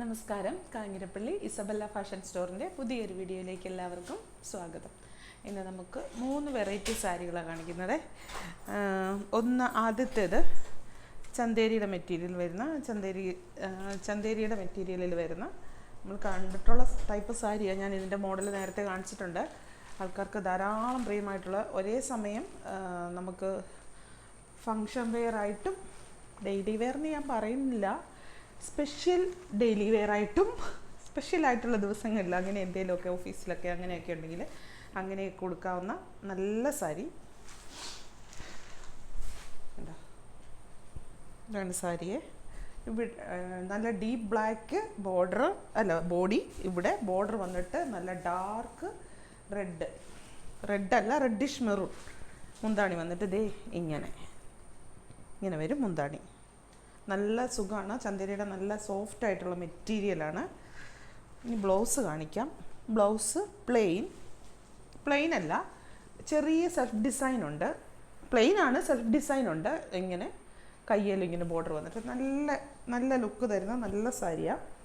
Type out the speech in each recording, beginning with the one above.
നമസ്കാരം. Kanjirappally Isabella fashion സ്റ്റോറിന്റെ പുതിയൊരു വീഡിയോയിലേക്ക് എല്ലാവർക്കും സ്വാഗതം. ഇന്ന് നമുക്ക് മൂന്ന് വെറൈറ്റി സാരികളാണ് കാണിക്കുന്നത്. ഒന്ന് ആദ്യത്തേത് ചന്തേരിയുടെ മെറ്റീരിയൽ വരുന്ന ചന്തേരി ചന്തേരിയുടെ മെറ്റീരിയലിൽ വരുന്ന നമ്മൾ കണ്ടിട്ടുള്ള ടൈപ്പ് സാരിയാണ് ഞാൻ ഇതിന്റെ മോഡൽ നേരത്തെ കാണിച്ചിട്ടുണ്ട്. ആൾക്കാർക്ക് ധാരാളം പ്രിയമായിട്ടുള്ള ഒരേ സമയം നമുക്ക് ഫങ്ഷൻ വെയർ ആയിട്ടും ഡെയിലി എന്ന് ഞാൻ പറയുന്നില്ല. സ്പെഷ്യൽ ഡെയിലി വെയർ ആയിട്ടും സ്പെഷ്യൽ ആയിട്ടുള്ള ദിവസങ്ങളിൽ അങ്ങനെ എന്തെങ്കിലുമൊക്കെ ഓഫീസിലൊക്കെ അങ്ങനെയൊക്കെ ഉണ്ടെങ്കിൽ അങ്ങനെ കൊടുക്കാവുന്ന നല്ല സാരി. എന്താ ഇതാണ് സാരിയെ. ഇവിടെ നല്ല ഡീപ്പ് ബ്ലാക്ക് ബോർഡർ അല്ല ബോഡി ഇവിടെ ബോർഡർ വന്നിട്ട് നല്ല ഡാർക്ക് റെഡ്. റെഡ് അല്ല റെഡിഷ് മെറൂൺ. മുന്താണി വന്നിട്ട് ദേ ഇങ്ങനെ. ഇങ്ങനെ വരും മുന്താണി. നല്ല സുഖമാണ്. ചന്ദേരിയുടെ നല്ല സോഫ്റ്റ് ആയിട്ടുള്ള മെറ്റീരിയലാണ് ഇനി ബ്ലൗസ് കാണിക്കാം. ബ്ലൗസ് പ്ലെയിൻ പ്ലെയിൻ അല്ല ചെറിയ സെൽഫ് ഡിസൈൻ ഉണ്ട്. പ്ലെയിൻ ആണ് സെൽഫ് ഡിസൈൻ ഉണ്ട്. ഇങ്ങനെ കയ്യിൽ ഇങ്ങനെ ബോർഡർ വന്നിട്ട് നല്ല നല്ല ലുക്ക് തരുന്ന നല്ല സാരിയാണ്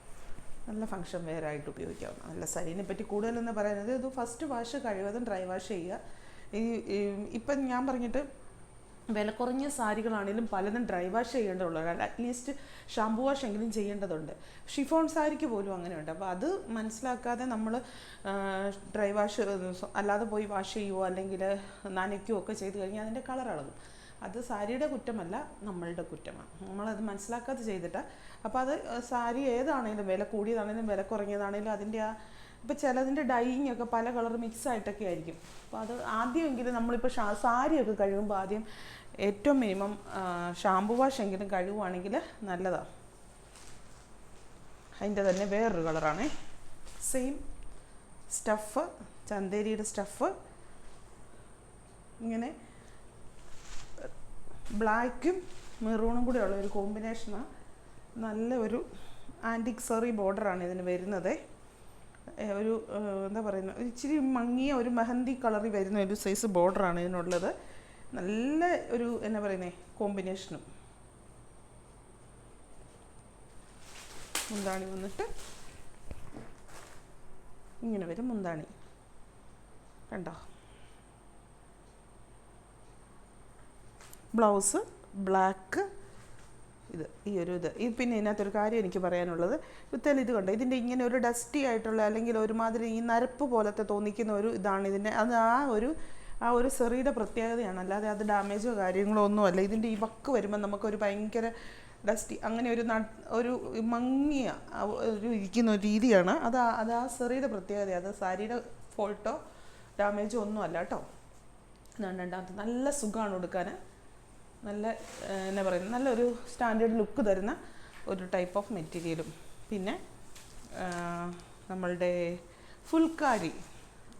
നല്ല ഫങ്ഷൻ വെയർ ആയിട്ട് ഉപയോഗിക്കാവുന്ന നല്ല സാരീനെ പറ്റി കൂടുതലെന്ന് പറയുന്നത് ഇത് ഫസ്റ്റ് വാഷ് കഴിവതും ഡ്രൈ വാഷ് ചെയ്യുക. ഈ ഈ- ഇപ്പം ഞാൻ പറഞ്ഞിട്ട് വില കുറഞ്ഞ സാരികളാണെങ്കിലും പലതും ഡ്രൈ വാഷ് ചെയ്യേണ്ടതുള്ളൂ. അറ്റ്ലീസ്റ്റ് ഷാംപൂ വാഷ് എങ്കിലും ചെയ്യേണ്ടതുണ്ട്. ഷിഫോൺ സാരിക്ക് പോലും അങ്ങനെയുണ്ട്. അപ്പോൾ അത് മനസ്സിലാക്കാതെ നമ്മൾ ഡ്രൈ വാഷ് അല്ലാതെ പോയി വാഷ് ചെയ്യുവോ അല്ലെങ്കിൽ നനയ്ക്കുകയോ ഒക്കെ ചെയ്ത് കഴിഞ്ഞാൽ അതിന്റെ കളർ ഇളകും അത് സാരിയുടെ കുറ്റമല്ല നമ്മളുടെ കുറ്റമാണ്. നമ്മളത് മനസ്സിലാക്കാതെ ചെയ്തിട്ട്. അപ്പോൾ അത് സാരി ഏതാണെങ്കിലും വില കൂടിയതാണെങ്കിലും വില കുറഞ്ഞതാണെങ്കിലും അതിന്റെ ആ ഇപ്പോൾ ചിലതിന്റെ ഡൈയിങ് ഒക്കെ പല കളർ മിക്സ് ആയിട്ടൊക്കെ ആയിരിക്കും. അപ്പോൾ അത് ആദ്യമെങ്കിലും നമ്മളിപ്പോൾ ഷാ സാരിയൊക്കെ കഴുകുമ്പോൾ ആദ്യം ഏറ്റവും മിനിമം ഷാമ്പു വാഷ് എങ്കിലും കഴുകുവാണെങ്കിൽ നല്ലതാണ് അതിന്റെ തന്നെ വേറൊരു കളറാണ് സെയിം സ്റ്റഫ് ചന്തേരിയുടെ സ്റ്റഫ് ഇങ്ങനെ ബ്ലാക്കും മെറൂണും കൂടെ ഉള്ള ഒരു കോമ്പിനേഷനാണ് നല്ല ഒരു ആന്റിക് സെറി ബോർഡറാണ് ഇതിന് വരുന്നത്. ഒരു എന്താ പറയുന്നത് ഇച്ചിരി മങ്ങിയ ഒരു മെഹന്തി കളറിൽ വരുന്ന ഒരു സൈസ് ബോർഡറാണ് ഇതിനുള്ളത്. നല്ല ഒരു എന്നാ പറയുന്നത് കോമ്പിനേഷനും. മുന്താണി വന്നിട്ട് ഇങ്ങനെ വരും മുന്താണി. കണ്ടോ? ബ്ലൗസ് ബ്ലാക്ക് ഇത് ഈ ഒരു ഇത്. ഈ പിന്നെ ഇതിനകത്തൊരു കാര്യം എനിക്ക് പറയാനുള്ളത്. വിത്തൽ ഇത് കണ്ടോ? ഇതിന്റെ ഇങ്ങനെ ഒരു ഡസ്റ്റി ആയിട്ടുള്ള അല്ലെങ്കിൽ ഒരുമാതിരി ഈ നരപ്പ് പോലത്തെ തോന്നിക്കുന്ന ഒരു ഇതാണ് ഇതിന്റെ. അത് ആ ഒരു ആ ഒരു സെറിയുടെ പ്രത്യേകതയാണ്. അല്ലാതെ അത് ഡാമേജോ കാര്യങ്ങളോ ഒന്നും അല്ല. ഇതിന്റെ ഈ വക്ക് വരുമ്പോൾ നമുക്കൊരു ഭയങ്കര ഡസ്റ്റി അങ്ങനെ ഒരു ഒരു മങ്ങിയ ഒരു ഇരിക്കുന്ന ഒരു രീതിയാണ്. അത് അത് ആ സെറിയുടെ പ്രത്യേകത അത് സാരിയുടെ ഫോൾട്ടോ ഡാമേജോ ഒന്നും അല്ല കേട്ടോ. രണ്ടാമത്തെ. നല്ല സുഖമാണ് കൊടുക്കാൻ നല്ല എന്നാ പറയുന്നത് നല്ലൊരു സ്റ്റാൻഡേർഡ് ലുക്ക് തരുന്ന ഒരു ടൈപ്പ് ഓഫ് മെറ്റീരിയലും. പിന്നെ നമ്മളുടെ ഫുൾക്കാരി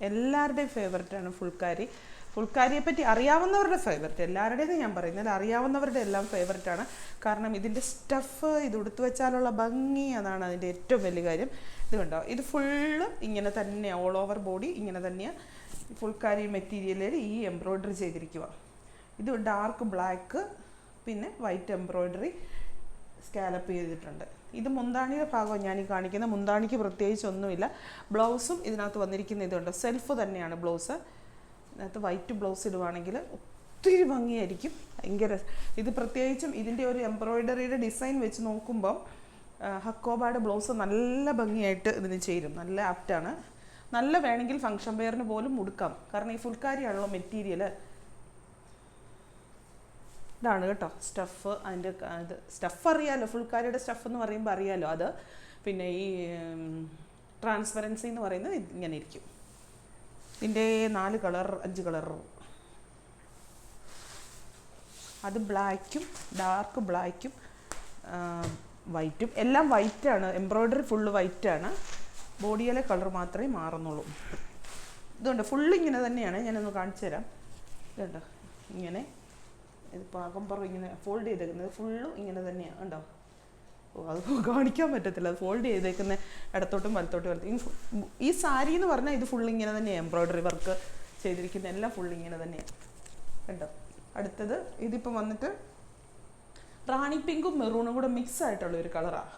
എല്ലാവരുടെയും ഫേവററ്റാണ് ഫുൾക്കാരി ഫുൾക്കാരിയെ പറ്റി അറിയാവുന്നവരുടെ ഫേവററ്റ്. എല്ലാവരുടേതും ഞാൻ പറയുന്നത് അറിയാവുന്നവരുടെ എല്ലാം ഫേവററ്റാണ്. കാരണം ഇതിന്റെ സ്റ്റഫ് ഇത് ഉടുത്തു വെച്ചാലുള്ള ഭംഗി അതാണ് അതിന്റെ ഏറ്റവും വലിയ കാര്യം. ഇത് കണ്ടോ? ഇത് ഫുള്ള് ഇങ്ങനെ തന്നെ ഓൾ ഓവർ ബോഡി ഇങ്ങനെ തന്നെയാണ് ഫുൾക്കാരി മെറ്റീരിയലിൽ ഈ എംബ്രോയ്ഡറി ചെയ്തിരിക്കുക ഇത് ഡാർക്ക് ബ്ലാക്ക് പിന്നെ വൈറ്റ് എംബ്രോയ്ഡറി സ്കാലപ്പ് ചെയ്തിട്ടുണ്ട്. ഇത് മുന്താണിയുടെ ഭാഗമാണ് ഞാൻ ഈ കാണിക്കുന്നത് മുന്താണിക്ക് പ്രത്യേകിച്ച് ഒന്നുമില്ല. ബ്ലൗസും ഇതിനകത്ത് വന്നിരിക്കുന്ന ഇതുണ്ട്. സെൽഫ് തന്നെയാണ് ബ്ലൗസ് ഇതിനകത്ത് വൈറ്റ് ബ്ലൗസ് ഇടുവാണെങ്കിൽ ഒത്തിരി ഭംഗിയായിരിക്കും. ഭയങ്കര ഇത് പ്രത്യേകിച്ചും ഇതിന്റെ ഒരു എംബ്രോയ്ഡറിയുടെ ഡിസൈൻ വെച്ച് നോക്കുമ്പം ആ, ബ്ലൗസ് നല്ല ഭംഗിയായിട്ട് ഇതിന് ചേരും. നല്ല ആപ്റ്റാണ് നല്ല വേണമെങ്കിൽ ഫംഗ്ഷൻ വെയറിന് പോലും ഉടുക്കാം. കാരണം ഈ ഫുൾക്കാരിയാണല്ലോ മെറ്റീരിയൽ ഇതാണ് കേട്ടോ. സ്റ്റഫ് അതിന്റെ ഇത് സ്റ്റഫ് അറിയാലോ. ഫുൾക്കാരിയുടെ സ്റ്റഫ് എന്ന് പറയുമ്പോൾ അറിയാലോ അത്. പിന്നെ ഈ ട്രാൻസ്പെറൻസി എന്ന് പറയുന്നത് ഇങ്ങനെ ഇരിക്കും. ഇതിന്റെ നാല് കളർ അഞ്ച് കളർ അത് ബ്ലാക്കും ഡാർക്ക് ബ്ലാക്കും വൈറ്റും എല്ലാം വൈറ്റാണ് എംബ്രോയ്ഡറി ഫുള്ള് വൈറ്റാണ് ബോഡിയിലെ കളർ മാത്രമേ മാറുന്നുള്ളൂ. ഇതുണ്ട്. ഫുള്ള് ഇങ്ങനെ തന്നെയാണ്. ഞാനൊന്ന് കാണിച്ചു തരാം ഇതുണ്ട്. ഇങ്ങനെ. ഇത് പാകംപുറം ഇങ്ങനെ ഫോൾഡ് ചെയ്തേക്കുന്നത് ഫുള്ളും ഇങ്ങനെ തന്നെയാണ് ഉണ്ടോ ഓ അത് കാണിക്കാൻ പറ്റത്തില്ല. അത് ഫോൾഡ് ചെയ്തേക്കുന്ന ഇടത്തോട്ടും വലത്തോട്ടും വലത്തും. ഈ സാരി എന്ന് പറഞ്ഞാൽ ഇത് ഫുൾ ഇങ്ങനെ തന്നെയാണ് എംബ്രോയ്ഡറി വർക്ക് ചെയ്തിരിക്കുന്ന എല്ലാം ഫുൾ ഇങ്ങനെ തന്നെയാണ് കണ്ടോ? അടുത്തത് ഇതിപ്പോൾ വന്നിട്ട് റാണി പിങ്കും മെറൂണും കൂടെ മിക്സ് ആയിട്ടുള്ള ഒരു കളറാണ്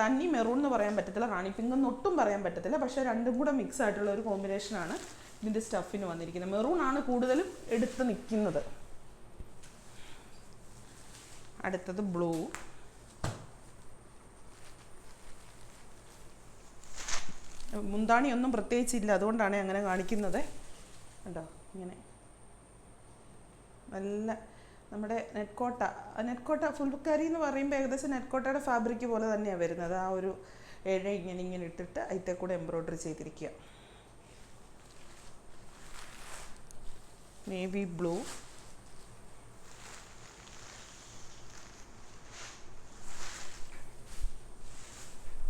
തന്നി മെറൂൺ എന്ന് പറയാൻ പറ്റത്തില്ല റാണി പിങ്ക് എന്ന് ഒട്ടും പറയാൻ പറ്റത്തില്ല പക്ഷേ രണ്ടും കൂടെ മിക്സ് ആയിട്ടുള്ള ഒരു കോമ്പിനേഷനാണ് ഇതിന്റെ സ്റ്റഫിന് വന്നിരിക്കുന്നത്. മെറൂൺ ആണ് കൂടുതലും എടുത്ത് നിൽക്കുന്നത് അടുത്തത് ബ്ലൂ. മുന്താണി ഒന്നും പ്രത്യേകിച്ചില്ല അതുകൊണ്ടാണ് അങ്ങനെ കാണിക്കുന്നത്. കണ്ടോ? ഇങ്ങനെ. നല്ല നമ്മുടെ നെറ്റ്കോട്ട. നെറ്റ്കോട്ട ഫുൾക്കാരി എന്ന് പറയുമ്പോൾ ഏകദേശം നെറ്റ്കോട്ടയുടെ ഫാബ്രിക് പോലെ തന്നെയാണ് വരുന്നത്. ആ ഒരു ഇഴ ഇങ്ങനെ ഇങ്ങനെ ഇട്ടിട്ട് അതിന്റെ കൂടെ എംബ്രോയ്ഡറി ചെയ്തിരിക്കുക നേവി ബ്ലൂ.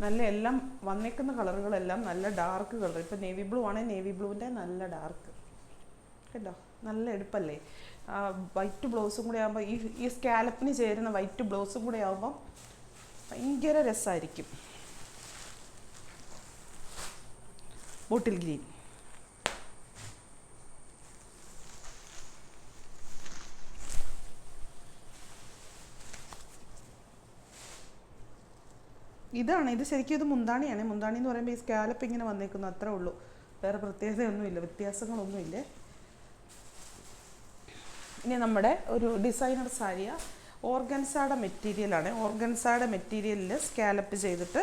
നല്ല എല്ലാം വന്നേക്കുന്ന കളറുകളെല്ലാം നല്ല ഡാർക്ക് കളർ. ഇപ്പം നേവി ബ്ലൂ ആണെങ്കിൽ നേവി ബ്ലൂവിന്റെ നല്ല ഡാർക്ക് കേട്ടോ? നല്ല എടുപ്പല്ലേ? വൈറ്റ് ബ്ലൗസും കൂടെ ആകുമ്പോൾ ഈ ഈ സ്കാലപ്പിന് ചേരുന്ന വൈറ്റ് ബ്ലൗസും കൂടെ ആകുമ്പോൾ ഭയങ്കര രസമായിരിക്കും ബോട്ടിൽ ഗ്രീൻ ഇതാണ്. ഇത് ശരിക്കും ഇത് മുന്താണിയാണ്. മുന്താണി എന്ന് പറയുമ്പോൾ ഈ സ്കാലപ്പ് ഇങ്ങനെ വന്നേക്കുന്നു. അത്രേ ഉള്ളൂ. വേറെ പ്രത്യേകതയൊന്നുമില്ല. വ്യത്യാസങ്ങളൊന്നുമില്ല. ഇനി നമ്മുടെ ഒരു ഡിസൈനർ സാരിയ ഓർഗൻസാടെ മെറ്റീരിയലാണ്. ഓർഗൻസാടെ മെറ്റീരിയലിൽ സ്കാലപ്പ് ചെയ്തിട്ട്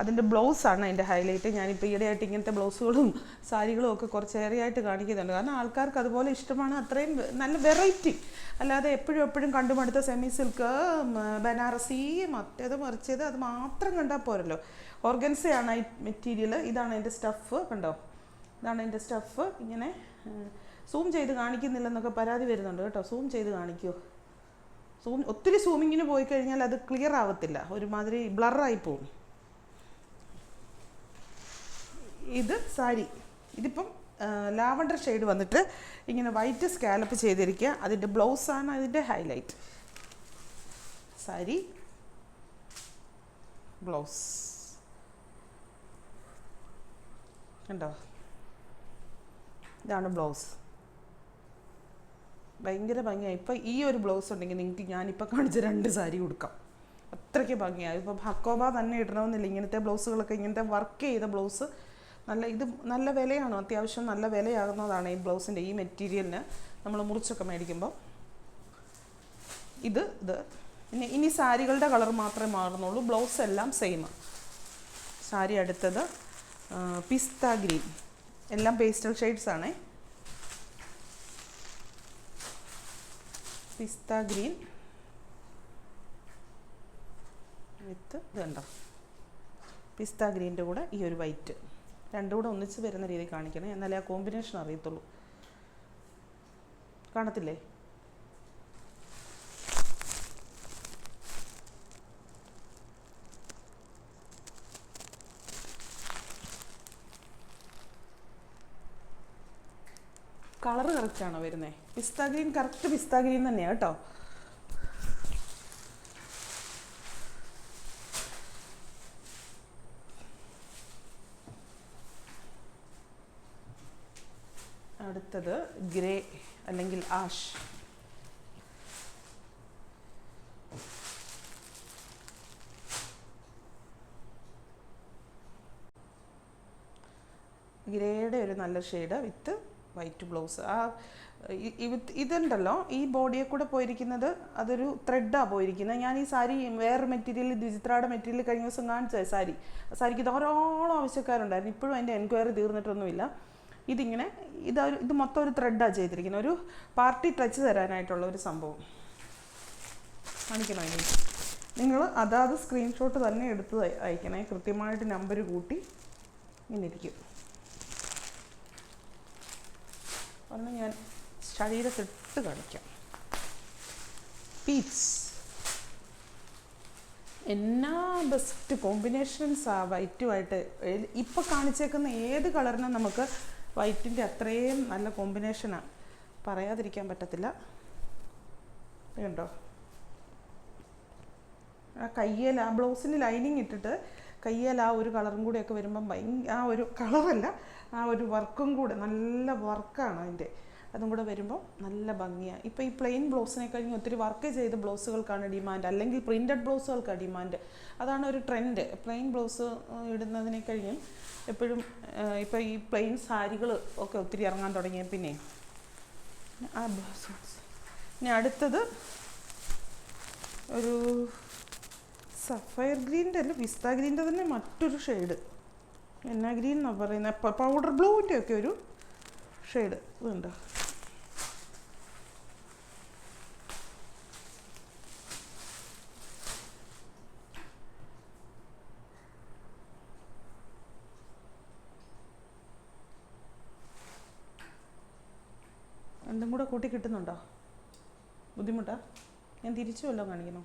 അതിന്റെ ബ്ലൗസാണ് അതിന്റെ ഹൈലൈറ്റ് ഞാനിപ്പോൾ ഈയിടെയായിട്ട് ഇങ്ങനത്തെ ബ്ലൗസുകളും സാരികളും ഒക്കെ കുറച്ചേറെ ആയിട്ട് കാണിക്കുന്നുണ്ട്. കാരണം ആൾക്കാർക്ക് അതുപോലെ ഇഷ്ടമാണ്. അത്രയും നല്ല വെറൈറ്റി അല്ലാതെ എപ്പോഴും എപ്പോഴും കണ്ടുമടുത്ത സെമി സിൽക്ക് ബനാറസി മറ്റേത് മറിച്ചത് അത് മാത്രം കണ്ടാൽ പോരല്ലോ. ഓർഗൻസയാണ് ഈ മെറ്റീരിയൽ ഇതാണ് അതിന്റെ സ്റ്റഫ് കണ്ടോ? ഇതാണ് അതിന്റെ സ്റ്റഫ് ഇങ്ങനെ സൂം ചെയ്ത് കാണിക്കുന്നില്ലെന്നൊക്കെ പരാതി വരുന്നുണ്ട് കേട്ടോ. സൂം ചെയ്ത് കാണിക്കുമോ സൂം ഒത്തിരി സൂമിങ്ങിന് പോയി കഴിഞ്ഞാൽ അത് ക്ലിയർ ആവത്തില്ല. ഒരുമാതിരി ബ്ലറായി പോകും ഇത് സാരി. ഇതിപ്പം ലാവണ്ടർ ഷെയ്ഡ് വന്നിട്ട് ഇങ്ങനെ വൈറ്റ് സ്കാലപ്പ് ചെയ്തിരിക്കുക. അതിന്റെ ബ്ലൗസാണ് അതിന്റെ ഹൈലൈറ്റ്. സാരി ബ്ലൗസ്. കണ്ടോ? ഇതാണ് ബ്ലൗസ്. ഭയങ്കര ഭംഗിയായി ഇപ്പം ഈ ഒരു ബ്ലൗസ് ഉണ്ടെങ്കിൽ നിങ്ങൾക്ക് ഞാനിപ്പോൾ കാണിച്ച രണ്ട് സാരി കൊടുക്കാം അത്രയ്ക്ക് ഭംഗിയായി ഇപ്പം ഹക്കോബ തന്നെ ഇടണമെന്നില്ല. ഇങ്ങനത്തെ ബ്ലൗസുകളൊക്കെ ഇങ്ങനത്തെ വർക്ക് ചെയ്ത ബ്ലൗസ് നല്ല ഇത് നല്ല വിലയാണ്. അത്യാവശ്യം നല്ല വിലയാകുന്നതാണ് ഈ ബ്ലൗസിന്റെ ഈ മെറ്റീരിയലിന്. നമ്മൾ മുറിച്ചൊക്കെ മേടിക്കുമ്പോൾ ഇത് ഇത്. പിന്നെ ഇനി സാരികളുടെ കളർ മാത്രമേ മാറുന്നുള്ളൂ. ബ്ലൗസ് എല്ലാം സെയിം സാരി അടുത്തത് പിസ്ത ഗ്രീൻ. എല്ലാം പേസ്റ്റൽ ഷെയ്ഡ്സ് ആണേ. പിസ്ത ഗ്രീൻ. വിത്ത് ഇത് കണ്ടോ? പിസ്ത ഗ്രീന്റെ കൂടെ ഈ ഒരു വൈറ്റ് രണ്ടും കൂടെ ഒന്നിച്ച് വരുന്ന രീതി കാണിക്കണം. എന്നാലേ ആ കോമ്പിനേഷൻ അറിയത്തുള്ളൂ. കാണത്തില്ലേ? കളർ കറക്റ്റ് ആണോ വരുന്നത് pista green correct pista green തന്നെയാണ് കേട്ടോ. അടുത്തത് ഗ്രേ അല്ലെങ്കിൽ ആഷ്. ഗ്രേയുടെ ഒരു നല്ല ഷെയ്ഡ് വിത്ത് വൈറ്റ് ബ്ലൗസ്. ആ ഇതുണ്ടല്ലോ ഈ ബോഡിയെ കൂടെ പോയിരിക്കുന്നത് അതൊരു ത്രെഡാണ് പോയിരിക്കുന്നത്. ഞാൻ ഈ സാരി വേറെ മെറ്റീരിയൽ ദ്വിചിത്രയുടെ മെറ്റീരിയൽ കഴിഞ്ഞ ദിവസം കാണിച്ചത് സാരി. സാരിക്ക് ധാരാളം ആവശ്യക്കാരുണ്ടായിരുന്നു. ഇപ്പോഴും അതിന്റെ എൻക്വയറി തീർന്നിട്ടൊന്നുമില്ല. ഇതിങ്ങനെ ഇതൊരു ഇത് മൊത്തം ഒരു ത്രെഡാണ് ചെയ്തിരിക്കുന്നത്. ഒരു പാർട്ടി ടച്ച് തരാനായിട്ടുള്ള ഒരു സംഭവം. കാണിക്കണം നിങ്ങൾ അതാത് സ്ക്രീൻഷോട്ട് തന്നെ എടുത്ത് അയ- അയക്കണേ. കൃത്യമായിട്ട് നമ്പർ കൂട്ടി ഇങ്ങനെ ഇരിക്കും ഒന്ന് ഞാൻ ശരീരത്തിട്ട് കാണിക്കാം. പീറ്റ്സ് എന്നാ ബെസ്റ്റ് കോമ്പിനേഷൻസ് ആ വൈറ്റുമായിട്ട് ഇപ്പോൾ കാണിച്ചേക്കുന്ന ഏത് കളറിനും നമുക്ക് വൈറ്റിന്റെ അത്രയും നല്ല കോമ്പിനേഷനാണ് പറയാതിരിക്കാൻ പറ്റത്തില്ല. കണ്ടോ? ആ കയ്യേൽ ആ ബ്ലൗസിന് ലൈനിങ് ഇട്ടിട്ട് കയ്യേൽ ആ ഒരു കളറും കൂടെയൊക്കെ വരുമ്പം ഭയങ്കര ആ ഒരു കളറല്ല ആ ഒരു വർക്കും കൂടെ നല്ല വർക്കാണ് അതിന്റെ. അതും കൂടെ വരുമ്പോൾ നല്ല ഭംഗിയാണ് ഇപ്പോൾ ഈ പ്ലെയിൻ ബ്ലൗസിനെ കഴിഞ്ഞ് ഒത്തിരി വർക്ക് ചെയ്ത ബ്ലൗസുകൾക്കാണ് ഡിമാൻഡ് അല്ലെങ്കിൽ പ്രിന്റഡ് ബ്ലൗസുകൾക്കാണ് ഡിമാൻഡ് അതാണ് ഒരു ട്രെൻഡ് പ്ലെയിൻ ബ്ലൗസ് ഇടുന്നതിനെ കഴിഞ്ഞും എപ്പോഴും ഇപ്പോൾ ഈ പ്ലെയിൻ സാരികൾ ഒക്കെ ഒത്തിരി ഇറങ്ങാൻ തുടങ്ങിയ പിന്നെ. ആ ബ്ലൗസ് ഇനി അടുത്തത് ഒരു സഫയർ ഗ്രീന്റെ അല്ല പിസ്ത ഗ്രീന്റെ തന്നെ മറ്റൊരു ഷെയ്ഡ് എന്നാ ഗ്രീൻ എന്നാണ് പറയുന്നത് പൗഡർ ബ്ലൂവിന്റെ ഒക്കെ ഒരു ഷെയ്ഡ് ഇതുണ്ട് എന്തും കൂടെ കൂട്ടി കിട്ടുന്നുണ്ടോ ബുദ്ധിമുട്ടാ? ഞാൻ തിരിച്ചു വല്ലതും കാണിക്കണോ?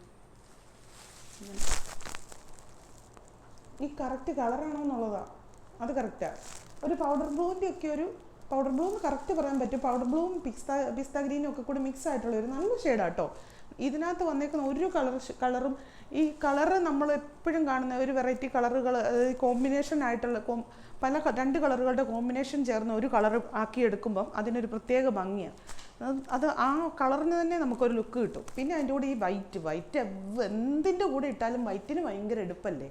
ഈ കറക്റ്റ് കളറാണോ എന്നുള്ളതാ. അത് കറക്റ്റാണ് ഒരു പൗഡർ ബ്ലൂവിന്റെ ഒക്കെ ഒരു പൗഡർ ബ്ലൂ എന്ന് കറക്റ്റ് പറയാൻ പറ്റും. പൗഡർ ബ്ലൂവും പിസ്ത പിസ്ത ഗ്രീനും ഒക്കെ കൂടി മിക്സ് ആയിട്ടുള്ള ഒരു നല്ല ഷെയ്ഡാട്ടോ ഇതിനകത്ത് വന്നേക്കുന്ന ഒരു കളർ കളറും ഈ കളറ് നമ്മൾ എപ്പോഴും കാണുന്ന ഒരു വെറൈറ്റി കളറുകൾ കോമ്പിനേഷൻ ആയിട്ടുള്ള പല രണ്ട് കളറുകളുടെ കോമ്പിനേഷൻ ചേർന്ന് ഒരു കളർ ആക്കിയെടുക്കുമ്പം അതിനൊരു പ്രത്യേക ഭംഗിയാണ് അത് ആ കളറിന് തന്നെ നമുക്കൊരു ലുക്ക് കിട്ടും. പിന്നെ അതിന്റെ കൂടെ ഈ വൈറ്റ് വൈറ്റ് എന്തിന്റെ കൂടെ ഇട്ടാലും വൈറ്റിന് ഭയങ്കര എടുപ്പല്ലേ?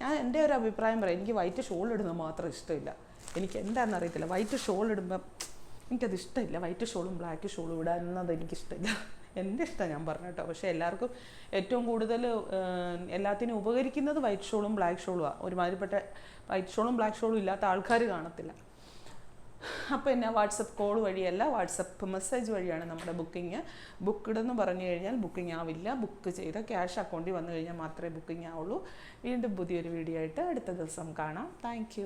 ഞാൻ എന്റെ ഒരു അഭിപ്രായം പറയാം. എനിക്ക് വൈറ്റ് ഷോൾ ഇടുന്നത് മാത്രം ഇഷ്ടമില്ല. എനിക്ക് എന്താണെന്ന് അറിയത്തില്ല. വൈറ്റ് ഷോൾ ഇടുമ്പം എനിക്കത് ഇഷ്ടമില്ല. വൈറ്റ് ഷോളും ബ്ലാക്ക് ഷോളും ഇടാന്നത് എനിക്കിഷ്ടമില്ല എന്റെ ഞാൻ പറഞ്ഞു കേട്ടോ പക്ഷേ എല്ലാവർക്കും ഏറ്റവും കൂടുതൽ എല്ലാത്തിനും ഉപകരിക്കുന്നത് വൈറ്റ് ഷോളും ബ്ലാക്ക് ഷോളുമാണ് ഒരുമാതിരിപ്പെട്ട വൈറ്റ് ഷോളും ബ്ലാക്ക് ഷോളും ഇല്ലാത്ത ആൾക്കാർ കാണത്തില്ല. അപ്പോൾ എന്നാ വാട്സപ്പ് കോൾ വഴിയല്ല വാട്സപ്പ് മെസ്സേജ് വഴിയാണ് നമ്മുടെ ബുക്കിംഗ്. ബുക്ക്ഡ് എന്ന് പറഞ്ഞു കഴിഞ്ഞാൽ ബുക്കിംഗ് ആവില്ല. ബുക്ക് ചെയ്ത ക്യാഷ് അക്കൗണ്ടിൽ വന്നു കഴിഞ്ഞാൽ മാത്രമേ ബുക്കിംഗ് ആവുള്ളൂ. വീണ്ടും പുതിയൊരു വീഡിയോ ആയിട്ട് അടുത്ത ദിവസം കാണാം. താങ്ക്